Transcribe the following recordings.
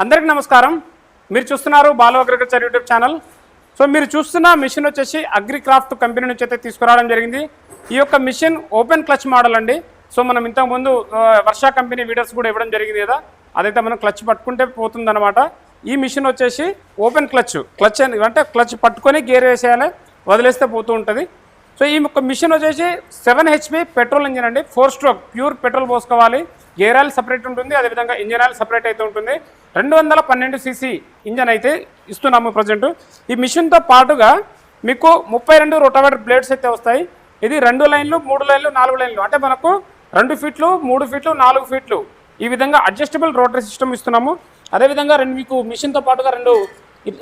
అందరికీ నమస్కారం. మీరు చూస్తున్నారు Balu agriculture YouTube channel. So మీరు చూస్తున్న మిషన్ వచ్చేసి అగ్రిక్రాఫ్ట్ కంపెనీ నుంచి అయితే తీసుకురావడం జరిగింది. ఈ యొక్క మిషన్ ఓపెన్ క్లచ్ మోడల్ అండి. సో మనం ఇంతకుముందు ఆ, వర్ష కంపెనీ వీడియోస్ కూడా ఇవ్వడం జరిగింది కదా. అదైతే మనం క్లచ్ పట్టుకుంటే పోతుందన్నమాట. ఈ మిషన్ వచ్చేసి ఓపెన్ క్లచ్. క్లచ్ అని అంటే క్లచ్ పట్టుకొని గేర్ వేసేయాలి వదిలేస్తే పోతూ ఉంటుంది. సో ఈ యొక్క మిషన్ వచ్చేసి సెవెన్ హెచ్పి పెట్రోల్ ఇంజిన్ అండి. ఫోర్ స్ట్రోక్ ప్యూర్ పెట్రోల్ పోసుకోవాలి. గేర్ ఆయిల్ సపరేట్ ఉంటుంది అదేవిధంగా ఇంజన్ ఆయిల్ సపరేట్ అయితే ఉంటుంది. రెండు వందల పన్నెండు సీసీ ఇంజన్ అయితే ఇస్తున్నాము ప్రజెంట్. ఈ మిషన్తో పాటుగా మీకు ముప్పై రెండు రొటావేటర్ బ్లేడ్స్ అయితే వస్తాయి. ఇది రెండు లైన్లు మూడు లైన్లు నాలుగు లైన్లు. అంటే మనకు రెండు ఫీట్లు మూడు ఫీట్లు నాలుగు ఫీట్లు. ఈ విధంగా అడ్జస్టబుల్ రోటరీ సిస్టమ్ ఇస్తున్నాము. అదేవిధంగా రెండు మీకు మిషన్తో పాటుగా రెండు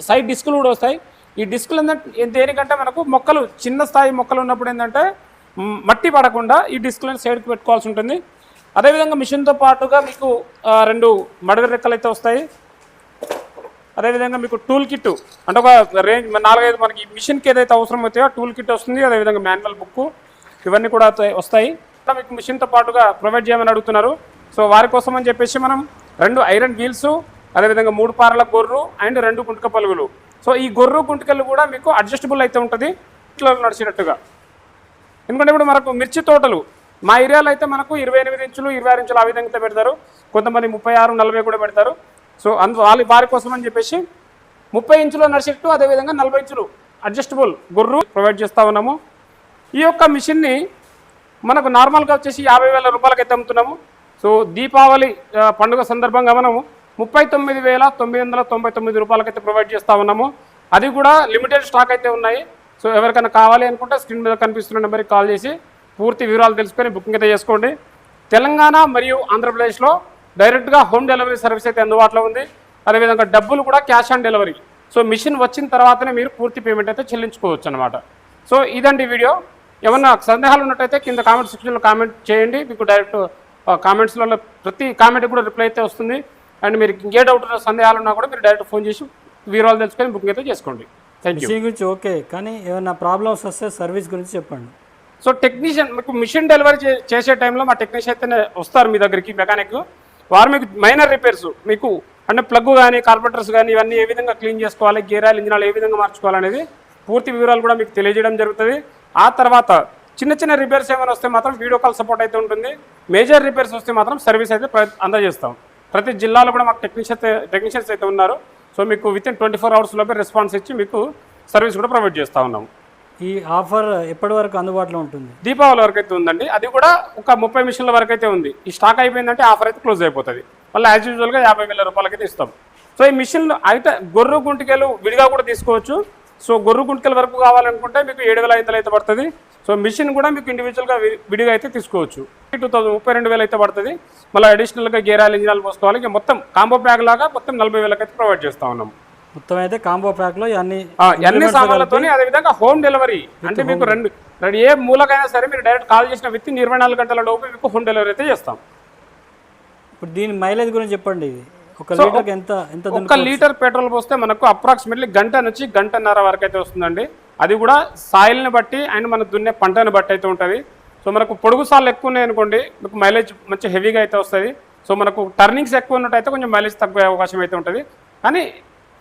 సైడ్ డిస్కులు కూడా వస్తాయి. ఈ డిస్కులు ఏంటంటే దేనికంటే మనకు మొక్కలు చిన్న స్థాయి మొక్కలు ఉన్నప్పుడు ఏంటంటే మట్టి పడకుండా ఈ డిస్కులను సైడ్కి పెట్టుకోవాల్సి ఉంటుంది. అదేవిధంగా మిషన్తో పాటుగా మీకు రెండు మడవి రెక్కలు అయితే వస్తాయి. అదేవిధంగా మీకు టూల్ కిట్ అంటే ఒక రేంజ్ నాలుగైదు మనకి మిషన్కి ఏదైతే అవసరం అవుతాయో టూల్ కిట్ వస్తుంది. అదేవిధంగా మాన్యువల్ బుక్ ఇవన్నీ కూడా వస్తాయి- మీకు మిషన్తో పాటుగా ప్రొవైడ్ చేయమని అడుగుతున్నారు. సో వారి కోసం అని చెప్పేసి మనం రెండు ఐరన్ వీల్స్ అదేవిధంగా మూడు పారల గొర్రు అండ్ రెండు గుంటక పలుగులు. సో ఈ గొర్రు గుంటకలు కూడా మీకు అడ్జస్టబుల్ అయితే ఉంటుంది. ఇట్లా నడిచినట్టుగా ఎందుకంటే ఇప్పుడు మనకు మిర్చి తోటలు మా ఏరియాలో అయితే మనకు ఇరవై ఎనిమిది ఇంచులు ఇరవై ఆరు ఇంచులు ఆ విధంగా అయితే పెడతారు. కొంతమంది ముప్పై ఆరు నలభై కూడా పెడతారు. సో అందు వాళ్ళ వారి కోసం అని చెప్పేసి ముప్పై ఇంచులు నడిచేట్టు అదేవిధంగా నలభై ఇంచులు అడ్జస్టబుల్ గొర్రు ప్రొవైడ్ చేస్తూ ఉన్నాము. ఈ యొక్క మిషన్ని మనకు నార్మల్గా వచ్చేసి యాభై వేల రూపాయలకైతే అమ్ముతున్నాము. సో దీపావళి పండుగ సందర్భంగా మనము ముప్పై తొమ్మిది వేల తొమ్మిది వందల తొంభై తొమ్మిది రూపాయలకైతే ప్రొవైడ్ చేస్తూ ఉన్నాము. అది కూడా లిమిటెడ్ స్టాక్ అయితే ఉన్నాయి. సో ఎవరికైనా కావాలి అనుకుంటే స్క్రీన్ మీద కనిపిస్తున్న నెంబర్కి కాల్ చేసి పూర్తి వివరాలు తెలుసుకొని బుకింగ్ అయితే చేసుకోండి. తెలంగాణ మరియు ఆంధ్రప్రదేశ్లో డైరెక్ట్గా హోమ్ డెలివరీ సర్వీస్ అయితే అందుబాటులో ఉంది. అదేవిధంగా డబ్బులు కూడా cash on delivery so machine వచ్చిన తర్వాతనే మీరు పూర్తి పేమెంట్ అయితే చెల్లించుకోవచ్చు అనమాట సో ఇదండి వీడియో. ఏమన్నా సందేహాలు ఉన్నట్టయితే కింద కామెంట్ సెక్షన్లో కామెంట్ చేయండి. మీకు డైరెక్ట్ కామెంట్స్లలో ప్రతి కామెంట్ కూడా రిప్లై అయితే వస్తుంది. అండ్ మీరు ఇంకే డౌట్ ఉన్న సందేహాలు ఉన్నా కూడా మీరు డైరెక్ట్ ఫోన్ చేసి వివరాలు తెలుసుకొని బుకింగ్ అయితే చేసుకోండి. థ్యాంక్ యూ గురించి ఓకే కానీ ఏమైనా ప్రాబ్లమ్స్ వస్తే సర్వీస్ గురించి చెప్పండి. సో టెక్నీషియన్ మీకు మిషన్ డెలివరీ చేసే టైంలో మా టెక్నీషియన్ అయితేనే వస్తారు మీ దగ్గరికి మెకానిక్. వారు మీకు మైనర్ రిపేర్స్ మీకు అంటే ప్లగ్ కానీ కార్పొరేటర్స్ కానీ ఇవన్నీ ఏ విధంగా క్లీన్ చేసుకోవాలి గేర్ ఆయిల్ ఇంజిన్ ఆయిల్ ఏ విధంగా మార్చుకోవాలనేది పూర్తి వివరాలు కూడా మీకు తెలియజేయడం జరుగుతుంది. ఆ తర్వాత చిన్న చిన్న రిపేర్స్ ఏమైనా వస్తే మాత్రం వీడియో కాల్ సపోర్ట్ అయితే ఉంటుంది. మేజర్ రిపేర్స్ వస్తే మాత్రం సర్వీస్ అయితే అందజేస్తాం. ప్రతి జిల్లాలో కూడా మాకు టెక్నీషియన్ టెక్నీషియన్స్ అయితే ఉన్నారు. సో మీకు within twenty four hours లోపే రెస్పాన్స్ ఇచ్చి మీకు సర్వీస్ కూడా ప్రొవైడ్ చేస్తూ ఉన్నాం. ఈ ఆఫర్ ఎప్పటి వరకు అందుబాటులో ఉంటుంది? దీపావళి వరకు అయితే ఉందండి. అది కూడా ఒక ముప్పై మిషన్ల వరకు అయితే ఉంది. ఈ స్టాక్ అయిపోయిందంటే ఆఫర్ అయితే క్లోజ్ అయిపోతుంది. మళ్ళీ యాజ్ యూజువల్గా యాభై వేల రూపాయలకైతే ఇస్తాం. సో ఈ మిషన్లు అయితే గొర్రు గుంటికలు విడిగా కూడా తీసుకోవచ్చు. సో గొర్రు గుంటికల వరకు కావాలనుకుంటే మీకు ఏడు వేల ఐదు అయితే పడుతుంది. సో మిషన్ కూడా మీకు ఇండివిజువల్గా విడిగా అయితే తీసుకోవచ్చు. టూ థౌసండ్ ముప్పై రెండు వేలు అయితే పడుతుంది. మళ్ళీ అడిషనల్గా గేర్ ఆయిల్ ఇంజినాలు పోసుకోవాలి. ఇక మొత్తం కాంబో ప్యాక్ లాగా మొత్తం నలభై వేలకైతే ప్రొవైడ్ చేస్తా ఉన్నాం. మొత్తం అయితే కాంబో ప్యాక్లో అన్ని ఆ, అన్ని సామాన్లతోని అదే విధంగా హోమ్ డెలివరీ అంటే మీకు రెండు రెండు ఏ మూలకైనా సరే మీరు డైరెక్ట్ కాల్ చేసిన విత్ ఇరవై నాలుగు గంటల లోపు మీకు హోమ్ డెలివరీ అయితే చేస్తాం. ఇప్పుడు దీని మైలేజ్ గురించి చెప్పండి ఇది. ఒక లీటర్ పెట్రోల్ పోస్తే మనకు అప్రాక్సిమేట్లీ గంట నుంచి గంటన్నర వరకు అయితే వస్తుందండి. అది కూడా సాయిల్ని బట్టి అండ్ మన దున్నే పంటని బట్టి అయితే ఉంటుంది. సో మనకు పొడుగు సార్లు ఎక్కువ ఉన్నాయి అనుకోండి మీకు మైలేజ్ మంచి హెవీగా అయితే వస్తుంది. సో మనకు టర్నింగ్స్ ఎక్కువ ఉన్నట్టయితే కొంచెం మైలేజ్ తగ్గే అవకాశం అయితే ఉంటుంది. కానీ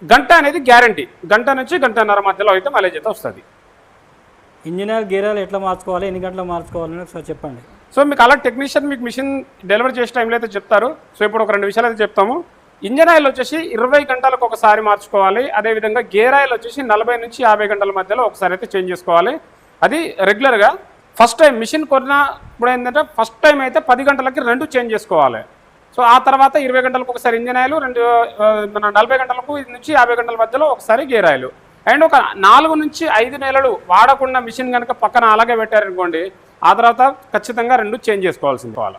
గంట అనేది గ్యారంటీ గంట నుంచి గంటన్నర మధ్యలో అయితే మైలేజ్ అయితే వస్తుంది. ఇంజనీర్ గేరాలు ఎట్లా మార్చుకోవాలి? ఎన్ని గంటలు మార్చుకోవాలని ఒకసారి చెప్పండి. సో మీకు అలా టెక్నీషియన్ మీకు మిషన్ డెలివరీ చేసే టైంలో అయితే చెప్తారు. సో ఇప్పుడు ఒక రెండు విషయాలు అయితే చెప్తాము. ఇంజన్ ఆయిల్ వచ్చేసి ఇరవై గంటలకు ఒకసారి మార్చుకోవాలి. అదేవిధంగా గేర్ ఆయిల్ వచ్చేసి నలభై నుంచి యాభై గంటల మధ్యలో ఒకసారి అయితే చేంజ్ చేసుకోవాలి. అది రెగ్యులర్గా ఫస్ట్ టైం మిషన్ కొన్నప్పుడు ఏంటంటే ఫస్ట్ టైం అయితే పది గంటలకి రెండు చేంజ్ చేసుకోవాలి. సో ఆ తర్వాత ఇరవై గంటలకు ఒకసారి ఇంజన్ ఆయిల్ రెండు మన నలభై గంటలకు నుంచి యాభై గంటల మధ్యలో ఒకసారి గేర్ ఆయిల్. అండ్ ఒక నాలుగు నుంచి ఐదు నెలలు వాడకుండా మిషన్ కనుక పక్కన అలాగే పెట్టారనుకోండి ఆ తర్వాత ఖచ్చితంగా రెండు చేంజ్ చేసుకోవాల్సింది. వాళ్ళ